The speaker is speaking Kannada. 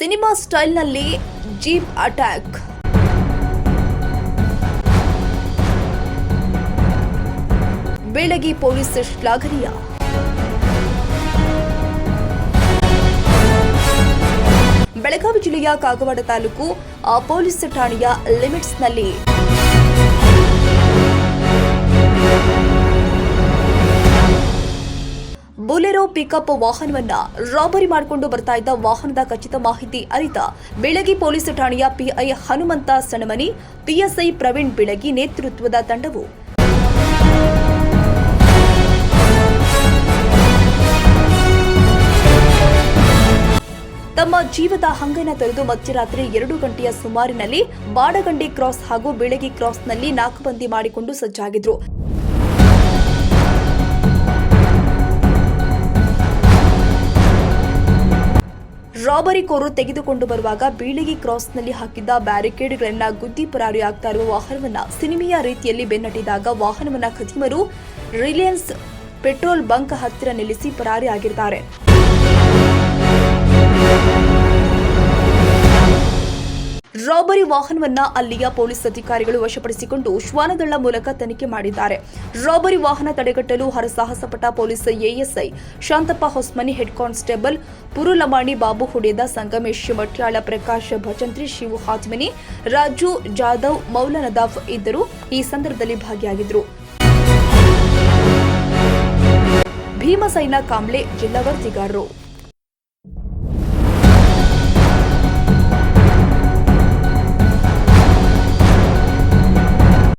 ಸಿನಿಮಾ ಸ್ಟೈಲ್ನಲ್ಲಿ ಜೀಪ್ ಅಟ್ಯಾಕ್. ಬೆಳಗಿ ಪೊಲೀಸ್ ಶ್ಲಾಘನೀಯ. ಬೆಳಗಾವಿ ಜಿಲ್ಲೆಯ ಕಾಗವಾಡ ತಾಲೂಕು ಪೊಲೀಸ್ ಠಾಣೆಯ ಲಿಮಿಟ್ಸ್ನಲ್ಲಿ. ಬೊಲೆರೋ ಪಿಕಪ್ ವಾಹನವನ್ನ ರಾಬರಿ ಮಾಡಿಕೊಂಡು ಬರ್ತಾ ಇದ್ದ ವಾಹನದ ಖಚಿತ ಮಾಹಿತಿ ಅರಿತ ಬೆಳಗಿ ಪೊಲೀಸ್ ಠಾಣೆಯ ಪಿಐ ಹನುಮಂತ ಸಣಮನಿ, ಪಿಎಸ್ಐ ಪ್ರವೀಣ್ ಬೆಳಗಿ ನೇತೃತ್ವದ ತಂಡವು. ತಮ್ಮ ಜೀವದ ಹಂಗನ ತೊರೆದು ಮಧ್ಯರಾತ್ರಿ ಎರಡು ಗಂಟೆಯ ಸುಮಾರಿನಲ್ಲಿ ಬಾಡಗಂಡಿ ಕ್ರಾಸ್ ಹಾಗೂ ಬೆಳಗಿ ಕ್ರಾಸ್ನಲ್ಲಿ ನಾಕುಬಂದಿ ಮಾಡಿಕೊಂಡು ಸಜ್ಜಾಗಿದ್ರು. ರಾಬರಿ ಕೋರು ತೆಗೆದುಕೊಂಡು ಬರುವಾಗ ಬೀಳಿಗಿ ಕ್ರಾಸ್ನಲ್ಲಿ ಹಾಕಿದ್ದ ಬ್ಯಾರಿಕೇಡ್ಗಳನ್ನ ಗುದ್ದಿ ಪರಾರಿಯಾಗ್ತಾ ಇರುವ ವಾಹನವನ್ನ ಸಿನಿಮೆಯ ರೀತಿಯಲ್ಲಿ ಬೆನ್ನಟ್ಟಿದಾಗ ವಾಹನವನ್ನ ಖದೀಮರು ರಿಲಯನ್ಸ್ ಪೆಟ್ರೋಲ್ ಬಂಕ್ ಹತ್ತಿರ ನಿಲ್ಲಿಸಿ ಪರಾರಿಯಾಗಿದ್ದಾರೆ ರಾಬರಿ ವಾಹನವನ್ನ ಅಲ್ಲಿಯ ಪೊಲೀಸ್ ಅಧಿಕಾರಿಗಳು ವಶಪಡಿಸಿಕೊಂಡು ಶ್ವಾನದಳ ಮೂಲಕ ತನಿಖೆ ಮಾಡಿದ್ದಾರೆ. ರಾಬರಿ ವಾಹನ ತಡೆಗಟ್ಟಲು ಹರಸಾಹಸಪಟ್ಟ police ASI Shantappa Hosmani head constable Purulamani Babu Hudeda Sangamesh Matyal, Prakash Bhajantri, Shivu Hajmani Raju Jadhav Moulanadaf ಇದ್ದರು. ಈ ಸಂದರ್ಭದಲ್ಲಿ ಭಾಗಿಯಾಗಿದ್ದರು ಭೀಮಸೈನ ಕಾಂಬ್ಳೆ ಜಿಲ್ಲಾ ವರದಿಗಾರರು.